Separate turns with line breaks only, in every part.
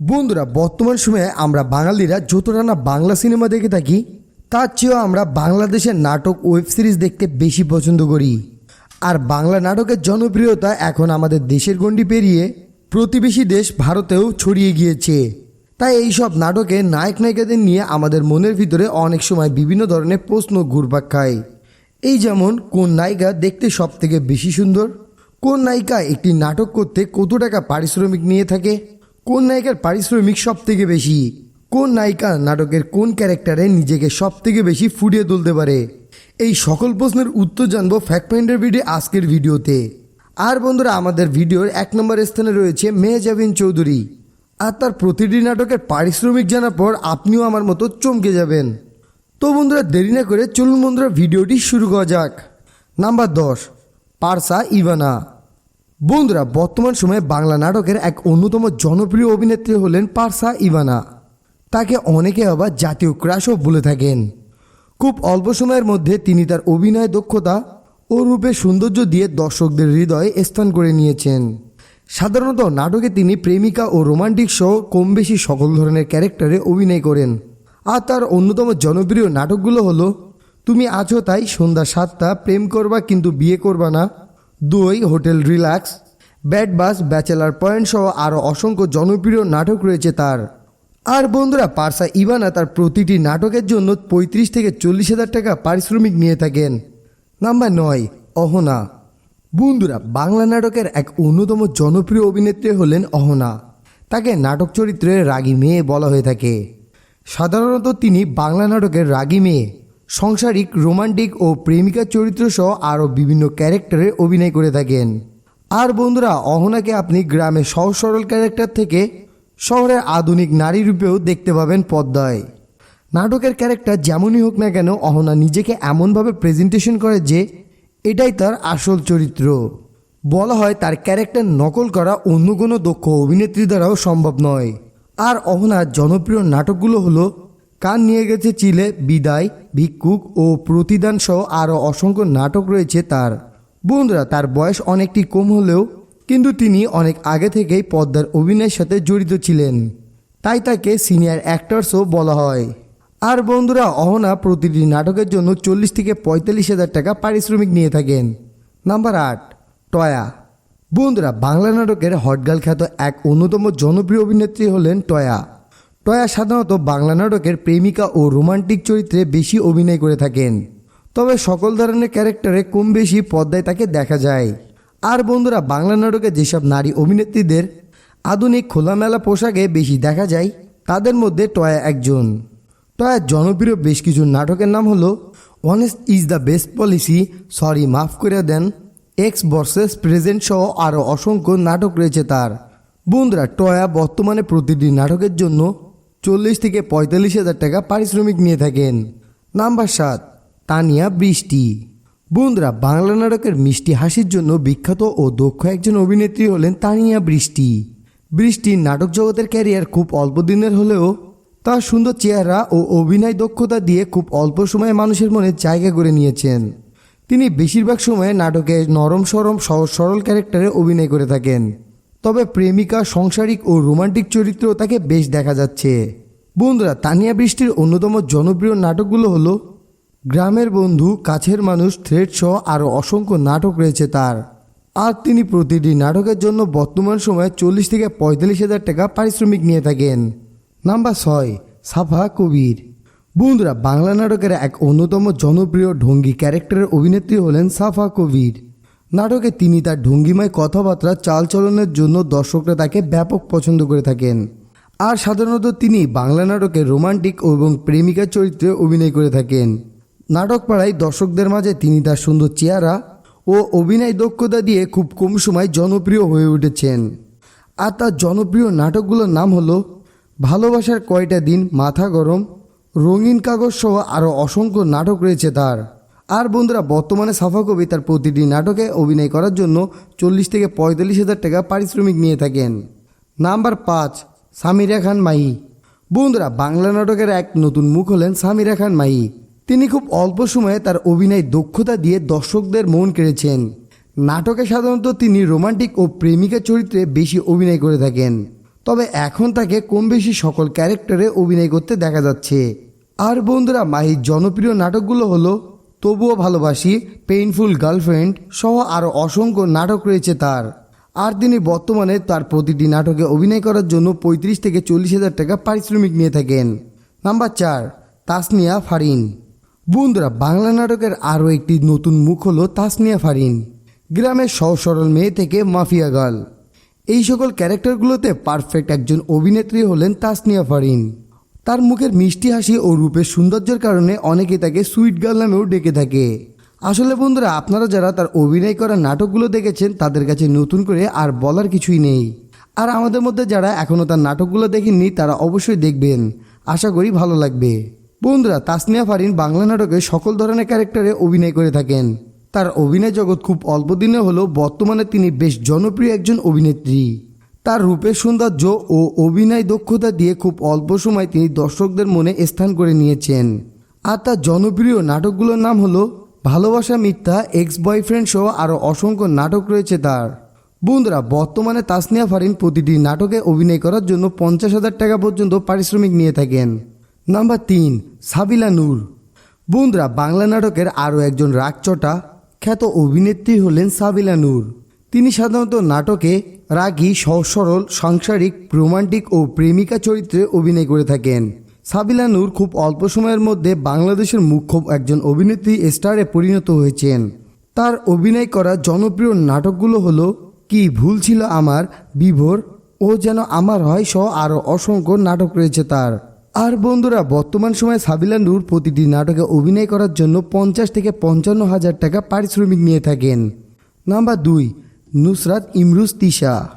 বন্ধুরা, বর্তমান সময়ে আমরা বাঙালিরা যতটা না বাংলা সিনেমা দেখে থাকি, তার চেয়েও আমরা বাংলাদেশের নাটক ওয়েব সিরিজ দেখতে বেশি পছন্দ করি। আর বাংলা নাটকের জনপ্রিয়তা এখন আমাদের দেশের গণ্ডি পেরিয়ে প্রতিবেশী দেশ ভারতেও ছড়িয়ে গিয়েছে। তাই এই সব নাটকে নায়ক নায়িকাদের নিয়ে আমাদের মনের ভিতরে অনেক সময় বিভিন্ন ধরনের প্রশ্ন ঘুরপাক খায়। এই যেমন, কোন নায়িকা দেখতে সব থেকে বেশি সুন্দর? কোন নায়িকা একটি নাটক করতে কত টাকা পারিশ্রমিক নিয়ে থাকে? কোন নায়িকার পারিশ্রমিক সব থেকে বেশি? কোন নায়িকা নাটকের কোন ক্যারেক্টারে নিজেকে সব থেকে বেশি ফুটিয়ে তুলতে পারে? এই সকল প্রশ্নের উত্তর জানব ফ্যাক্ট ফাইন্ডার ভিডিও আজকের ভিডিওতে। আর বন্ধুরা, আমাদের ভিডিওর এক নম্বর স্থানে রয়েছে মেহজাবিন চৌধুরী। আর তার প্রতিটি নাটকের পারিশ্রমিক জানার পর আপনিও আমার মতো চমকে যাবেন। তো বন্ধুরা, দেরি না করে চলুন বন্ধুরা, ভিডিওটি শুরু করা যাক। নাম্বার দশ, পারসা ইভানা। বন্ধুরা, বর্তমান সময়ে বাংলা নাটকের এক অন্যতম জনপ্রিয় অভিনেত্রী হলেন পারসা ইভানা। তাকে অনেকে আবার জাতীয় ক্রাশও বলে থাকেন। খুব অল্প সময়ের মধ্যে তিনি তার অভিনয় দক্ষতা ও রূপে সৌন্দর্য দিয়ে দর্শকদের হৃদয়ে স্থান করে নিয়েছেন। সাধারণত নাটকে তিনি প্রেমিকা ও রোমান্টিক সহ কম বেশি সকল ধরনের ক্যারেক্টারে অভিনয় করেন। আর তার অন্যতম জনপ্রিয় নাটকগুলো হলো, তুমি আছো তাই সন্ধ্যা সাতটা, প্রেম করবা কিন্তু বিয়ে করবা না। দই, hotel relax, bad bus, bachelor point সহ আরও অসংখ্য জনপ্রিয় নাটক রয়েছে তার। আর বন্ধুরা, পারসা ইভানা তার প্রতিটি নাটকের জন্য পঁয়ত্রিশ থেকে চল্লিশ হাজার টাকা পারিশ্রমিক নিয়ে থাকেন। নাম্বার নয়, অহনা। বন্ধুরা, বাংলা নাটকের এক অন্যতম জনপ্রিয় অভিনেত্রী হলেন অহনা। তাকে নাটক চরিত্রে রাগী মেয়ে বলা হয়ে থাকে। সাধারণত তিনি বাংলা নাটকের রাগী মেয়ে। সংসারিক, রোমান্টিক ও প্রেমিকা চরিত্র সহ আরও বিভিন্ন ক্যারেক্টারে অভিনয় করে থাকেন। আর বন্ধুরা, অহনাকে আপনি গ্রামে সহজ সরল ক্যারেক্টার থেকে শহরের আধুনিক নারী রূপেও দেখতে পাবেন পদ্মায়। নাটকের ক্যারেক্টার যেমনই হোক না কেন, অহনা নিজেকে এমনভাবে প্রেজেন্টেশন করে যে এটাই তার আসল চরিত্র। বলা হয় তার ক্যারেক্টার নকল করা অন্য কোনো দক্ষ অভিনেত্রী দ্বারাও সম্ভব নয়। আর অহনার জনপ্রিয় নাটকগুলো হলো কান নিয়ে গেছে চিলে, বিদায়, ভিক্ষুক ও প্রতিদান সহ আরও অসংখ্য নাটক রয়েছে তার। বন্ধুরা, তার বয়স অনেকটি কম হলেও কিন্তু তিনি অনেক আগে থেকেই পদ্মার অভিনয়ের সাথে জড়িত ছিলেন। তাই তাকে সিনিয়র অ্যাক্টার্সও বলা হয়। আর বন্ধুরা, অহনা প্রতিটি নাটকের জন্য চল্লিশ থেকে পঁয়তাল্লিশ হাজার টাকা পারিশ্রমিক নিয়ে থাকেন। নাম্বার আট, টয়া। বন্ধুরা, বাংলা নাটকের হটগাল খ্যাত এক অন্যতম জনপ্রিয় অভিনেত্রী হলেন টয়া। টয়া সাধারণত বাংলা নাটকের প্রেমিকা ও রোমান্টিক চরিত্রে বেশি অভিনয় করে থাকেন। তবে সকল ধরনের ক্যারেক্টারে কম বেশি পর্দায় তাকে দেখা যায়। আর বন্ধুরা, বাংলা নাটকে যেসব নারী অভিনেত্রীদের আধুনিক খোলামেলা পোশাকে বেশি দেখা যায়, তাদের মধ্যে টয়া একজন। টয়ার জনপ্রিয় বেশ কিছু নাটকের নাম হলো honest is the best policy sorry মাফ করে দেন এক্স ভার্সেস প্রেজেন্ট সহ আরও অসংখ্য নাটক রয়েছে তার। বন্ধুরা, টয়া বর্তমানে প্রতিটি নাটকের জন্য চল্লিশ থেকে পঁয়তাল্লিশ হাজার টাকা পারিশ্রমিক নিয়ে থাকেন। নাম্বার সাত, তানিয়া বৃষ্টি। বন্ধুরা, বাংলা নাটকের মিষ্টি হাসির জন্য বিখ্যাত ও দক্ষ একজন অভিনেত্রী হলেন তানিয়া বৃষ্টি। বৃষ্টির নাটক জগতের ক্যারিয়ার খুব অল্প দিনের হলেও তার সুন্দর চেহারা ও অভিনয় দক্ষতা দিয়ে খুব অল্প সময়ে মানুষের মনে জায়গা করে নিয়েছেন। তিনি বেশিরভাগ সময়ে নাটকে নরম সরম সহজ সরল ক্যারেক্টারে অভিনয় করে থাকেন। তবে প্রেমিকা, সংসারিক ও রোমান্টিক চরিত্র তাকে বেশ দেখা যাচ্ছে। বন্ধুরা, তানিয়া বৃষ্টির অন্যতম জনপ্রিয় নাটকগুলো হলো গ্রামের বন্ধু, কাছের মানুষ থ্রেড সহ আরও অসংখ্য নাটক রয়েছে তার। আর তিনি প্রতিটি নাটকের জন্য বর্তমান সময়ে চল্লিশ থেকে পঁয়তাল্লিশ হাজার টাকা পারিশ্রমিক নিয়ে থাকেন। নাম্বার ছয়, সাফা কবির। বন্ধুরা, বাংলা নাটকের এক অন্যতম জনপ্রিয় ঢঙ্গি ক্যারেক্টারের অভিনেত্রী হলেন সাফা কবির। নাটকে তিনি তার ঢঙ্গিময় কথাবার্তা, চালচলনের জন্য দর্শকরা তাকে ব্যাপক পছন্দ করে থাকেন। আর সাধারণত তিনি বাংলা নাটকে রোমান্টিক এবং প্রেমিকা চরিত্রে অভিনয় করে থাকেন। নাটক পাড়ায় দর্শকদের মাঝে তিনি তার সুন্দর চেহারা ও অভিনয় দক্ষতা দিয়ে খুব কম সময় জনপ্রিয় হয়ে উঠেছেন। আর তার জনপ্রিয় নাটকগুলোর নাম হলো ভালোবাসার কয়টা দিন, মাথা গরম, রঙিন কাগজ সহ আরও অসংখ্য নাটক রয়েছে তার। আর বন্ধুরা, বর্তমানে সাফা কবি তার প্রতিটি নাটকে অভিনয় করার জন্য চল্লিশ থেকে পঁয়তাল্লিশ হাজার টাকা পারিশ্রমিক নিয়ে থাকেন। নাম্বার পাঁচ, সামিরা খান মাহি বন্ধুরা, বাংলা নাটকের এক নতুন মুখ হলেন সামিরা খান মাহি তিনি খুব অল্প সময়ে তার অভিনয় দক্ষতা দিয়ে দর্শকদের মন কেড়েছেন। নাটকে সাধারণত তিনি রোমান্টিক ও প্রেমিকা চরিত্রে বেশি অভিনয় করে থাকেন। তবে এখন তাকে কম বেশি সকল ক্যারেক্টারে অভিনয় করতে দেখা যাচ্ছে। আর বন্ধুরা, মাহির জনপ্রিয় নাটকগুলো হলো তবুও ভালোবাসি পেইনফুল গার্লফ্রেন্ড সহ আরও অসংখ্য নাটক রয়েছে তার। আর তিনি বর্তমানে তার প্রতিটি নাটকে অভিনয় করার জন্য পঁয়ত্রিশ থেকে চল্লিশ হাজার টাকা পারিশ্রমিক নিয়ে থাকেন। নাম্বার চার, তাসনিয়া ফারিন। বন্ধুরা, বাংলা নাটকের আরও একটি নতুন মুখ হলো তাসনিয়া ফারিন, গ্রামের সহজ সরল মেয়ে থেকে মাফিয়া গার্ল। এই সকল ক্যারেক্টারগুলোতে পারফেক্ট একজন অভিনেত্রী হলেন তাসনিয়া ফারিন। তার মুখের মিষ্টি হাসি ও রূপের সৌন্দর্যের কারণে অনেকে তাকে সুইট গার্ল নামেও ডেকে থাকে। আসলে বন্ধুরা, আপনারা যারা তার অভিনয় করা নাটকগুলো দেখেছেন, তাদের কাছে নতুন করে আর বলার কিছুই নেই। আর আমাদের মধ্যে যারা এখনও তার নাটকগুলো দেখেননি, তারা অবশ্যই দেখবেন। আশা করি ভালো লাগবে। বন্ধুরা, তাসনিয়া ফারিন বাংলা নাটকে সকল ধরনের ক্যারেক্টারে অভিনয় করে থাকেন। তার অভিনয় জগৎ খুব অল্প দিনে হলেও বর্তমানে তিনি বেশ জনপ্রিয় একজন অভিনেত্রী। তার রূপের সৌন্দর্য ও অভিনয় দক্ষতা দিয়ে খুব অল্প সময় তিনি দর্শকদের মনে স্থান করে নিয়েছেন। আর তার জনপ্রিয় নাটকগুলোর নাম হলো ভালোবাসা মিথ্যা এক্স বয়ফ্রেন্ড সহ আরও অসংখ্য নাটক রয়েছে তার। বন্ধুরা, বর্তমানে তাসনিয়া ফারিন প্রতিটি নাটকে অভিনয় করার জন্য পঞ্চাশ হাজার টাকা পর্যন্ত পারিশ্রমিক নিয়ে থাকেন। নাম্বার তিন, সাবিলা নূর। বন্ধুরা, বাংলা নাটকের আরও একজন রাগচটা, খ্যাত অভিনেত্রী হলেন সাবিলা নূর। তিনি সাধারণত নাটকে রাগী সহজ সরল সাংসারিক, রোমান্টিক ও প্রেমিকা চরিত্রে অভিনয় করে থাকেন। সাবিলা নূর খুব অল্প সময়ের মধ্যে বাংলাদেশের মুখ্য একজন অভিনেত্রী, স্টারে পরিণত হয়েছেন। তার অভিনয় করা জনপ্রিয় নাটকগুলো হলো, কি ভুল ছিল আমার বিভোর ও যেন আমার হয় সহ আরও অসংখ্য নাটক রয়েছে তার। আর বন্ধুরা, বর্তমান সময়ে সাবিলা নূর প্রতিটি নাটকে অভিনয় করার জন্য পঞ্চাশ থেকে পঞ্চান্ন হাজার টাকা পারিশ্রমিক নিয়ে থাকেন। নাম্বার দুই নুসরাত ইমরুজ তিশা।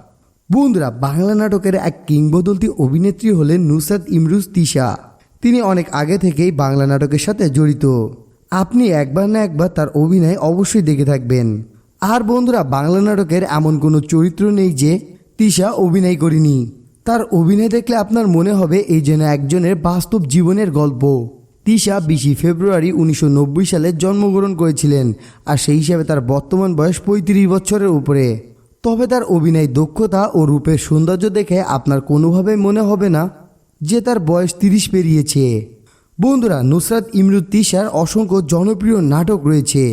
বন্ধুরা, বাংলা নাটকের এক কিংবদন্তি অভিনেত্রী হলেন নুসরাত ইমরুজ তিশা। তিনি অনেক আগে থেকেই বাংলা নাটকের সাথে জড়িত। আপনি একবার না একবার তার অভিনয় অবশ্যই দেখে থাকবেন। আর বন্ধুরা, বাংলা নাটকের এমন কোনো চরিত্র নেই যে তিশা অভিনয় করিনি। তার অভিনয় দেখলে আপনার মনে হবে এই যেন একজনের বাস্তব জীবনের গল্প। তিশা বিশে ফেব্রুয়ারি উনিশশো নব্বই সালে জন্মগ্রহণ করেছিলেন আর সেই হিসাবে তার বর্তমান বয়স পঁয়ত্রিশ বছরের উপরে। তবে তার অভিনয় দক্ষতা ও রূপের সৌন্দর্য দেখে আপনার কোনোভাবেই মনে হবে না যে তার বয়স তিরিশ পেরিয়েছে। বন্ধুরা, নুসরাত ইমরুদ তিশার অসংখ্য জনপ্রিয় নাটক রয়েছে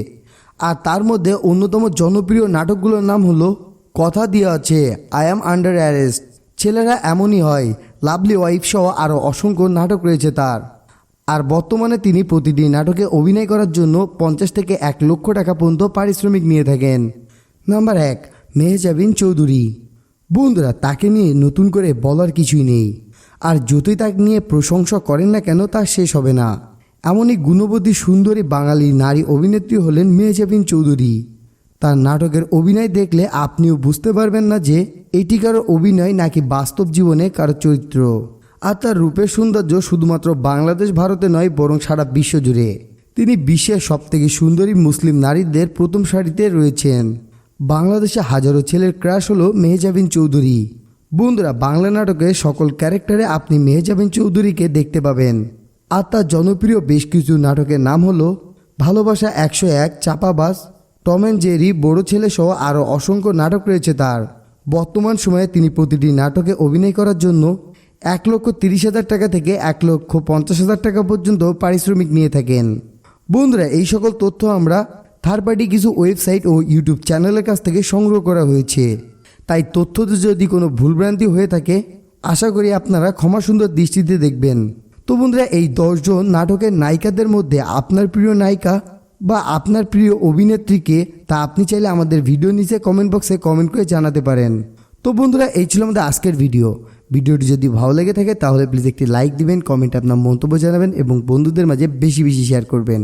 আর তার মধ্যে অন্যতম জনপ্রিয় নাটকগুলোর নাম হলো কথা দিয়ে আছে আই অ্যাম আন্ডার অ্যারেস্ট ছেলেরা এমনই হয় লাভলি ওয়াইফ সহ আরও অসংখ্য নাটক রয়েছে তার। আর বর্তমানে তিনি প্রতিদিন নাটকে অভিনয় করার জন্য পঞ্চাশ থেকে এক লক্ষ টাকা পর্যন্ত পারিশ্রমিক নিয়ে থাকেন। নাম্বার এক, মেহজাবিন চৌধুরী। বন্ধুরা, তাকে নিয়ে নতুন করে বলার কিছুই নেই। আর যতই তাকে নিয়ে প্রশংসা করেন না কেন, তা শেষ হবে না। এমনই গুণবতী, সুন্দরী বাঙালি নারী অভিনেত্রী হলেন মেহজাবিন চৌধুরী। তার নাটকের অভিনয় দেখলে আপনিও বুঝতে পারবেন না যে, এটি কারও অভিনয় নাকি বাস্তব জীবনে কারও চরিত্র। আর তার রূপের সৌন্দর্য শুধুমাত্র বাংলাদেশ, ভারতে নয়, বরং সারা বিশ্ব জুড়ে। তিনি বিশ্বের সবথেকে সুন্দরী মুসলিম নারীদের প্রথম সারিতে রয়েছেন। বাংলাদেশে হাজারো ছেলের ক্রাশ হলো মেহজাবিন চৌধুরী। বন্ধুরা, বাংলা নাটকের সকল ক্যারেক্টারে আপনি মেহজাবিন চৌধুরীকে দেখতে পাবেন। আর তার জনপ্রিয় বেশ কিছু নাটকের নাম হলো ভালোবাসা একশো এক চাপাবাস টম অ্যান্ড জেরি, বড় ছেলে সহ আরও অসংখ্য নাটক রয়েছে তার। বর্তমান সময়ে তিনি প্রতিটি নাটকে অভিনয় করার জন্য এক লক্ষ তিরিশ হাজার টাকা থেকে এক লক্ষ পঞ্চাশ হাজার টাকা পর্যন্ত পারিশ্রমিক নিয়ে থাকেন। বন্ধুরা, এই সকল তথ্য আমরা থার্ড পার্টি কিছু ওয়েবসাইট ও ইউটিউব চ্যানেলের কাছ থেকে সংগ্রহ করা হয়েছে। তাই তথ্যতে যদি কোনো ভুলভ্রান্তি হয়ে থাকে, আশা করি আপনারা ক্ষমা সুন্দর দৃষ্টিতে দেখবেন। তো বন্ধুরা, এই দশজন নাটকের নায়িকাদের মধ্যে আপনার প্রিয় নায়িকা বা আপনার প্রিয় অভিনেত্রীকে, তা আপনি চাইলে আমাদের ভিডিও নিচে কমেন্ট বক্সে কমেন্ট করে জানাতে পারেন। তো বন্ধুরা, এই ছিল আমাদের আজকের ভিডিও ভিডিওটি যদি ভালো লেগে থাকে, তাহলে প্লিজ একটি লাইক দিবেন কমেন্ট আপনার মন্তব্য জানাবেন এবং বন্ধুদের মাঝে বেশি বেশি শেয়ার করবেন।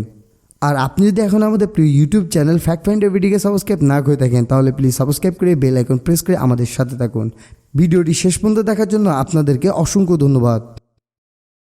আর আপনি যদি এখন আমাদের প্রিয় ইউটিউব চ্যানেল ফ্যাক্ট ফাইন্ড ভিডিওকে সাবস্ক্রাইব না করে থাকেন, তাহলে প্লিজ সাবস্ক্রাইব করে বেল আইকন প্রেস করে আমাদের সাথে থাকুন। ভিডিওটি শেষ পর্যন্ত দেখার জন্য আপনাদেরকে অসংখ্য ধন্যবাদ।